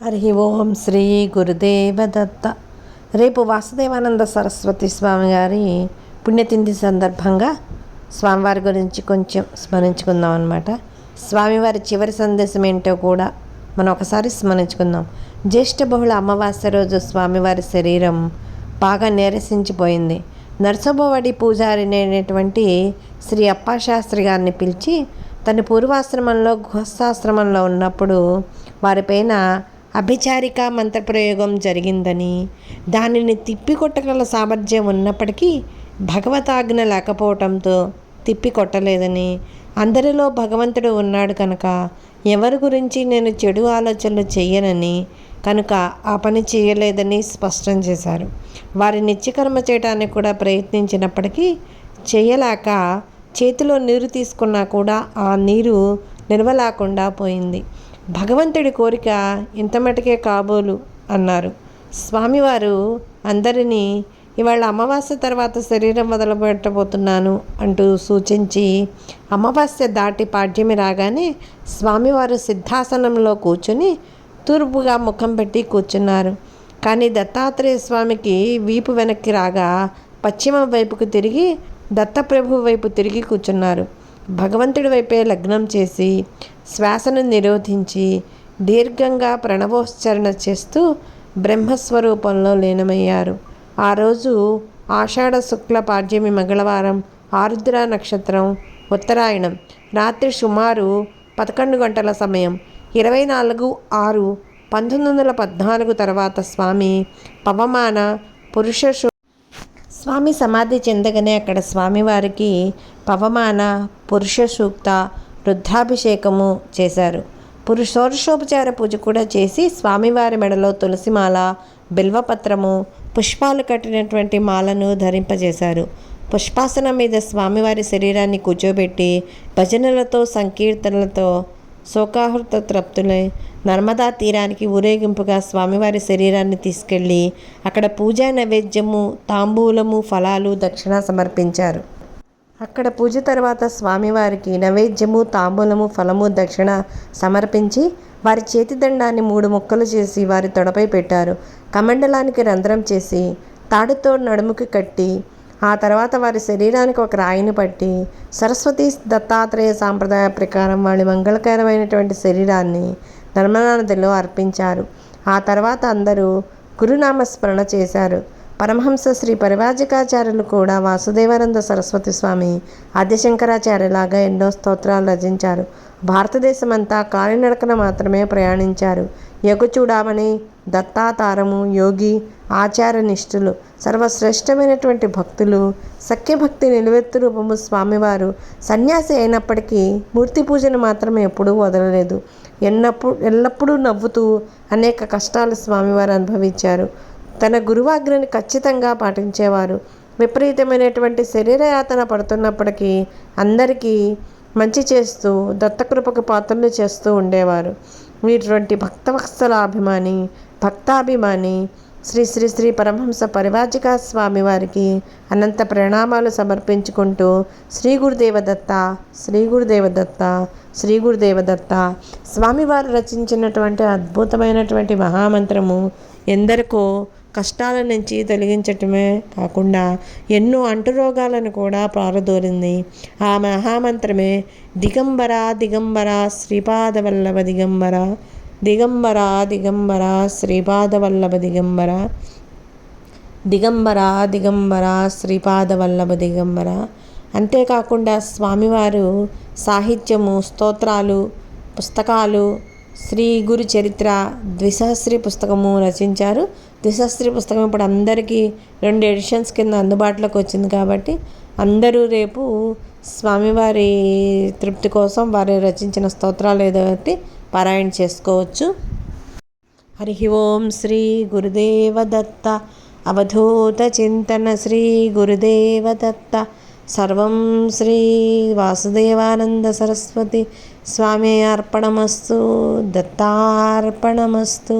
హరి ఓం శ్రీ గురుదేవ దత్త రేపు వాసుదేవానంద సరస్వతి స్వామి గారి పుణ్యతిథి సందర్భంగా స్వామివారి గురించి కొంచెం స్మరించుకుందాం అనమాట స్వామివారి చివరి సందేశం ఏంటో కూడా మనం ఒకసారి స్మరించుకుందాం. జ్యేష్ఠ బహుళ అమావాస్య రోజు స్వామివారి శరీరం బాగా నీరసించిపోయింది. నరసబోవడి పూజారినైనటువంటి శ్రీ అప్పాశాస్త్రి గారిని పిలిచి తన పూర్వాశ్రమంలో గృహస్థాశ్రమంలో ఉన్నప్పుడు వారిపైన అభిచారిక మంత్రప్రయోగం జరిగిందని దానిని తిప్పికొట్టగల సామర్థ్యం ఉన్నప్పటికీ భగవతాజ్ఞ లేకపోవటంతో తిప్పికొట్టలేదని అందరిలో భగవంతుడు ఉన్నాడు కనుక ఎవరి గురించి నేను చెడు ఆలోచనలు చేయనని కనుక ఆ పని చేయలేదని స్పష్టం చేశారు. వారి నిత్యకర్మ చేయడానికి కూడా ప్రయత్నించినప్పటికీ చేయలేక చేతిలో నీరు తీసుకున్నా కూడా ఆ నీరు నిల్వలేకుండా పోయింది. భగవంతుడి కోరిక ఇంత మటుకే కాబోలు అన్నారు. స్వామివారు అందరినీ ఇవాళ అమావాస్య తర్వాత శరీరం వదలబెట్టబోతున్నాను అంటూ సూచించి అమావాస్య దాటి పాడ్యమి రాగానే స్వామివారు సిద్ధాసనంలో కూర్చుని తూర్పుగా ముఖం పెట్టి కూర్చున్నారు. కానీ దత్తాత్రేయ స్వామికి వీపు వెనక్కి రాగా పశ్చిమ వైపుకు తిరిగి దత్తప్రభు వైపు తిరిగి కూర్చున్నారు. భగవంతుడి వైపే లగ్నం చేసి శ్వాసను నిరోధించి దీర్ఘంగా ప్రణవోచ్చరణ చేస్తూ బ్రహ్మస్వరూపంలో లీనమయ్యారు. ఆ రోజు ఆషాఢ శుక్ల పాడ్యమి మంగళవారం ఆరుద్ర నక్షత్రం ఉత్తరాయణం. రాత్రి సుమారు పదకొండు గంటల సమయం. ఇరవై నాలుగు ఆరు పంతొమ్మిది వందల పద్నాలుగు తర్వాత స్వామి పవమాన పురుష స్వామి సమాధి చెందగానే అక్కడ స్వామివారికి పవమాన పురుష సూక్త రుద్రాభిషేకము చేశారు. పురుష షోడశోపచార పూజ కూడా చేసి స్వామివారి మెడలో తులసిమాల బిల్వపత్రము పుష్పాలు కట్టినటువంటి మాలను ధరింపజేశారు. పుష్పాసనం మీద స్వామివారి శరీరాన్ని కూర్చోబెట్టి భజనలతో సంకీర్తనలతో శోకాహృత తృప్తులై నర్మదా తీరానికి ఊరేగింపుగా స్వామివారి శరీరాన్ని తీసుకెళ్ళి అక్కడ పూజా నైవేద్యము తాంబూలము ఫలాలు దక్షిణ సమర్పించారు. అక్కడ పూజ తర్వాత స్వామివారికి నైవేద్యము తాంబూలము ఫలము దక్షిణ సమర్పించి వారి చేతిదండాన్ని మూడు ముక్కలు చేసి వారి తొడపై పెట్టారు. కమండలానికి రంధ్రం చేసి తాడుతో నడుముకి కట్టి ఆ తర్వాత వారి శరీరానికి ఒక రాయిని పట్టి సరస్వతి దత్తాత్రేయ సాంప్రదాయ ప్రకారం వారి మంగళకరమైనటువంటి శరీరాన్ని నర్మదా నదిలో అర్పించారు. ఆ తర్వాత అందరూ గురునామస్మరణ చేశారు. పరమహంస శ్రీ పరివాజికాచార్యులు కూడా వాసుదేవానంద సరస్వతి స్వామి ఆదిశంకరాచార్యలాగా ఎన్నో స్తోత్రాలు రచించారు. భారతదేశమంతా కాలినడకన మాత్రమే ప్రయాణించారు. యగుచూడామణి దత్తాతారము యోగి ఆచార్య నిష్ఠులు సర్వశ్రేష్టమైనటువంటి భక్తులు సఖ్యభక్తి నిలువెత్తు రూపము స్వామివారు సన్యాసి అయినప్పటికీ మూర్తి పూజను మాత్రం ఎప్పుడూ వదలలేదు. ఎన్నప్పుడు ఎల్లప్పుడూ నవ్వుతూ అనేక కష్టాలు స్వామివారు అనుభవించారు. తన గురువాజ్ఞని ఖచ్చితంగా పాటించేవారు. విపరీతమైనటువంటి శరీరయాతన పడుతున్నప్పటికీ అందరికీ మంచి చేస్తూ దత్తకృపకు పాత్రలు చేస్తూ ఉండేవారు. వీటువంటి భక్తవత్సలాభిమాని భక్తాభిమాని శ్రీ శ్రీ శ్రీ పరమహంస పరివాజిక స్వామి వారికి అనంత ప్రణామాలు సమర్పించుకుంటూ శ్రీ గురుదేవదత్త శ్రీ గురుదేవదత్త శ్రీ గురుదేవదత్త స్వామివారు రచించినటువంటి అద్భుతమైనటువంటి మహామంత్రము ఎందరికో కష్టాల నుంచి తొలగించటమే కాకుండా ఎన్నో అంటురోగాలను కూడా పారదోరింది ఆ మహామంత్రమే దిగంబర దిగంబర శ్రీపాదవల్లభ దిగంబర దిగంబర దిగంబర శ్రీపాదవల్లభ దిగంబర దిగంబర దిగంబర శ్రీపాదవల్లభ దిగంబర. అంతేకాకుండా స్వామివారు సాహిత్యము స్తోత్రాలు పుస్తకాలు శ్రీ గురు చరిత్ర ద్విసహస్రి పుస్తకము రచించారు. ద్విసహస్రి పుస్తకం ఇప్పుడు అందరికీ రెండు ఎడిషన్స్ కింద అందుబాటులోకి వచ్చింది కాబట్టి అందరూ రేపు స్వామివారి తృప్తి కోసం వారు రచించిన స్తోత్రాలు ఏదో పారాయణ చేసుకోవచ్చు. హరి ఓం శ్రీ గురుదేవ దత్త అవధూత చింతన శ్రీ గురుదేవ దత్త సర్వం శ్రీ వాసుదేవానంద సరస్వతి స్వామి అర్పణమస్తు దత్తార్పణమస్తు.